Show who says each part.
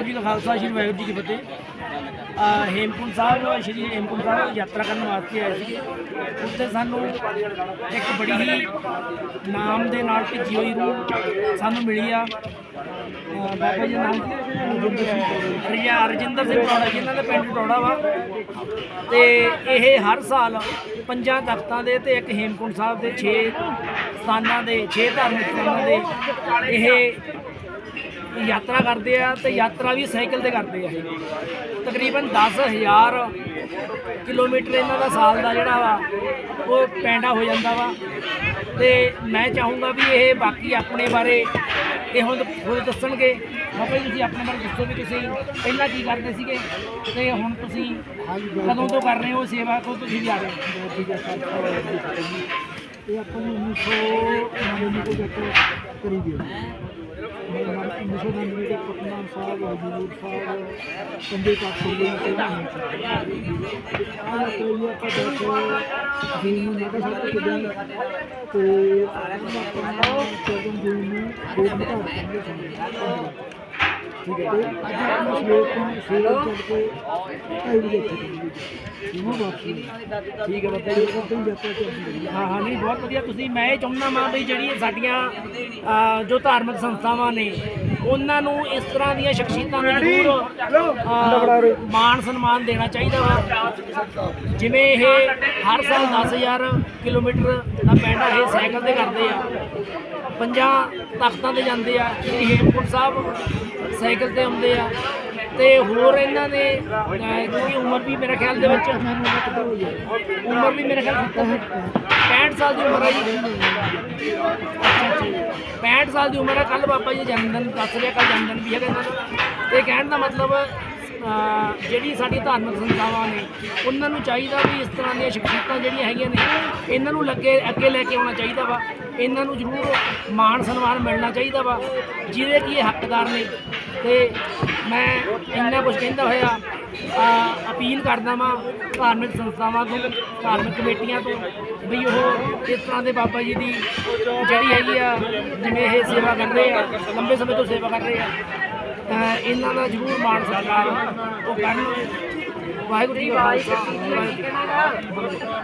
Speaker 1: ਜੀ ਕਾ ਖਾਲਸਾ, ਸ਼੍ਰੀ ਵਾਹਿਗੁਰੂ ਜੀ ਕੀ ਫਤਿਹ। ਆ, ਹੇਮਕੁੰਟ ਸਾਹਿਬ, ਸ਼੍ਰੀ ਹੇਮਕੁੰਟ ਸਾਹਿਬ ਯਾਤਰਾ ਕਰਨ ਵਾਸਤੇ ਆਏ ਸੀ ਉੱਥੇ ਸਾਨੂੰ ਇੱਕ ਬੜੀ ਹੀ ਨਾਮ ਦੇ ਨਾਲ ਭਿੱਜੀ ਹੋਈ ਰੂਹ ਸਾਨੂੰ ਮਿਲੀ ਆ। ਬਾਬਾ ਜੀ ਦਾ ਨਾਮ ਰਜਾ ਰਜਿੰਦਰ ਸਿੰਘ ਟੋੜਾ ਜਿਨ੍ਹਾਂ ਦਾ ਪਿੰਡ ਟੋੜਾ ਵਾ। ਤੇ ਇਹ ਹਰ ਸਾਲ ਪੰਜਾਂ ਤਖਤਾਂ ਦੇ ਤੇ ਇੱਕ ਹੇਮਕੁੰਟ ਸਾਹਿਬ ਦੇ 6 ਸਥਾਨਾਂ ਦੇ 6 ਧਾਰਮਿਕ ਸਥਾਨਾਂ ਦੇ ਇਹ ਯਾਤਰਾ ਕਰਦੇ ਆ ਤੇ ਯਾਤਰਾ ਵੀ ਸਾਈਕਲ ਤੇ ਕਰਦੇ ਆ ਇਹ। ਤਕਰੀਬਨ 10000 ਕਿਲੋਮੀਟਰ ਇਹਨਾਂ ਦਾ ਸਾਲ ਦਾ ਜਿਹੜਾ ਵਾ, ਉਹ ਪੈਂਡਾ ਹੋ ਜਾਂਦਾ ਵਾ। ਤੇ ਮੈਂ ਚਾਹੂੰਗਾ ਵੀ ਇਹ ਬਾਕੀ ਆਪਣੇ ਬਾਰੇ ਇਹ ਹੁਣ ਖੁਦ ਦੱਸਣਗੇ। ਬਾਬਾ ਜੀ, ਤੁਸੀਂ ਆਪਣੇ ਬਾਰੇ ਦੱਸੋ ਵੀ ਤੁਸੀਂ ਪਹਿਲਾਂ ਕੀ ਕਰਦੇ ਸੀਗੇ ਤੇ ਹੁਣ ਤੁਸੀਂ ਕਦੋਂ ਤੋਂ ਕਰ ਰਹੇ ਹੋ ਸੇਵਾ? ਕਦੋਂ ਤੁਸੀਂ ਜਾ ਰਹੇ ਹੋ?
Speaker 2: ਇਹ ਆਪਾਂ ਨੂੰ 1999 ਤੋਂ ਕਰੀ ਗਿਆ 1999 ਦੇ ਪਟਨਾ ਸਾਹਿਬ, ਹਜੂਰ ਸਾਹਿਬ ਕੰਦੇ ਤੱਕ ਸੁਣਦੇ ਹਾਂ ਸੇਵਾ ਹੁੰਦੀ ਆਹ ਕੋਈ ਆਪਾਂ ਦੇਖੋ ਜੀ ਨੂੰ ਨਾ ਤਾਂ ਸਭ ਕੁਝ ਤੇ ਆਪਾਂ ਚੌਦਨ ਜੀ ਨੂੰ ਦੋ ਘਰ ਕੰਦੇ ਸੁਣਦੇ ਠੀਕ ਹੈ ਤੇ ਅੱਜ ਆਪਾਂ ਸਵੇਰ ਤੋਂ ਸਵੇਰ ਚੱਲ ਕੇ ਇੱਥੇ ਪਹੁੰਚੇ ਜਿਹਨੂੰ ਵਾਪਸੀ
Speaker 1: ਠੀਕ ਹੈ ਬਾਬਾ ਜੀ।
Speaker 2: ਤੇ ਚੱਲਦੀ ਹੈ
Speaker 1: ਹਾਂ ਨਹੀਂ ਬਹੁਤ ਵਧੀਆ। ਤੁਸੀਂ ਮੈਂ ਇਹ ਚਾਹੁੰਦਾ ਮਾਂ ਵੀ ਜਿਹੜੀ ਸਾਡੀਆਂ ਜੋ ਧਾਰਮਿਕ ਸੰਸਥਾਵਾਂ ਨੇ ਉਹਨਾਂ ਨੂੰ ਇਸ ਤਰ੍ਹਾਂ ਦੀਆਂ ਸ਼ਖਸੀਅਤਾਂ ਨੂੰ ਜ਼ਰੂਰ ਮਾਣ ਸਨਮਾਨ ਦੇਣਾ ਚਾਹੀਦਾ ਵਾ। ਜਿਵੇਂ ਇਹ ਹਰ ਸਾਲ 10000 ਕਿਲੋਮੀਟਰ ਦਾ ਪੈਂਡਾ ਇਹ ਸਾਈਕਲ ਤੇ ਕਰਦੇ ਆ। ਪੰਜਾਂ ਤਖਤਾਂ ਤੇ ਜਾਂਦੇ ਆ ਸ਼੍ਰੀ ਹੇਮਕੁੰਟ ਸਾਹਿਬ ਸਾਈਕਲ ਤੇ ਆਉਂਦੇ ਆ। ਤੇ ਹੋਰ ਇਹਨਾਂ ਨੇ ਕਿਉਂਕਿ ਉਮਰ ਵੀ ਮੇਰੇ ਖਿਆਲ ਦੇ ਵਿੱਚ ਉਮਰ ਵੀ ਮੇਰੇ ਖਿਆਲ 65 ਸਾਲ ਦੀ ਉਮਰ ਹੈ ਜੀ। 65 ਸਾਲ ਦੀ ਉਮਰ ਹੈ ਕੱਲ ਬਾਬਾ ਜੀ ਦਾ ਜਨਮ ਦਿਨ ਦੱਸ ਰਿਹਾ ਕੱਲ ਜਨਮ ਦਿਨ ਵੀ ਹੈਗਾ ਇਹਨਾਂ ਦਾ। ਤੇ ਕਹਿਣ ਦਾ ਮਤਲਬ ਜਿਹੜੀ ਸਾਡੀ ਧਾਰਮਿਕ ਸੰਸਥਾਵਾਂ ਨੇ, ਉਹਨਾਂ ਨੂੰ ਚਾਹੀਦਾ ਵੀ ਇਸ ਤਰ੍ਹਾਂ ਦੀਆਂ ਸ਼ਖਸੀਅਤਾਂ ਜਿਹੜੀਆਂ ਹੈਗੀਆਂ ਨੇ, ਇਹਨਾਂ ਨੂੰ ਲੱਗੇ, ਅੱਗੇ ਲੈ ਕੇ ਆਉਣਾ ਚਾਹੀਦਾ ਵਾ। ਇਹਨਾਂ ਨੂੰ ਜ਼ਰੂਰ ਮਾਣ ਸਨਮਾਨ ਮਿਲਣਾ ਚਾਹੀਦਾ ਵਾ, ਜਿਹਦੇ ਕੀ ਇਹ ਹੱਕਦਾਰ ਨੇ। ਤੇ ਮੈਂ ਇੰਨਾ ਕੁਝ ਕਹਿੰਦਾ ਹੋਇਆ ਅਪੀਲ ਕਰਦਾ ਵਾਂ ਧਾਰਮਿਕ ਸੰਸਥਾਵਾਂ ਤੋਂ ਧਾਰਮਿਕ ਕਮੇਟੀਆਂ ਤੋਂ ਵੀ ਉਹ ਇਸ ਤਰ੍ਹਾਂ ਦੇ ਬਾਬਾ ਜੀ ਦੀ ਜਿਹੜੀ ਹੈਗੀ ਆ ਜਿਵੇਂ ਇਹ ਸੇਵਾ ਕਰ ਰਹੇ ਆ ਲੰਬੇ ਸਮੇਂ ਤੋਂ ਸੇਵਾ ਕਰ ਰਹੇ ਆ ਅਹ, ਇਹਨਾਂ ਦਾ ਜ਼ਰੂਰ ਮਾਣ ਸਤਿਕਾਰ ਉਹ ਕਰਨ। ਵਾਹਿਗੁਰੂ ਜੀ ਕਾ ਖਾਲਸਾ ਵਾਹਿਗੁਰੂ ਜੀ ਕੀ ਫਤਿਹ।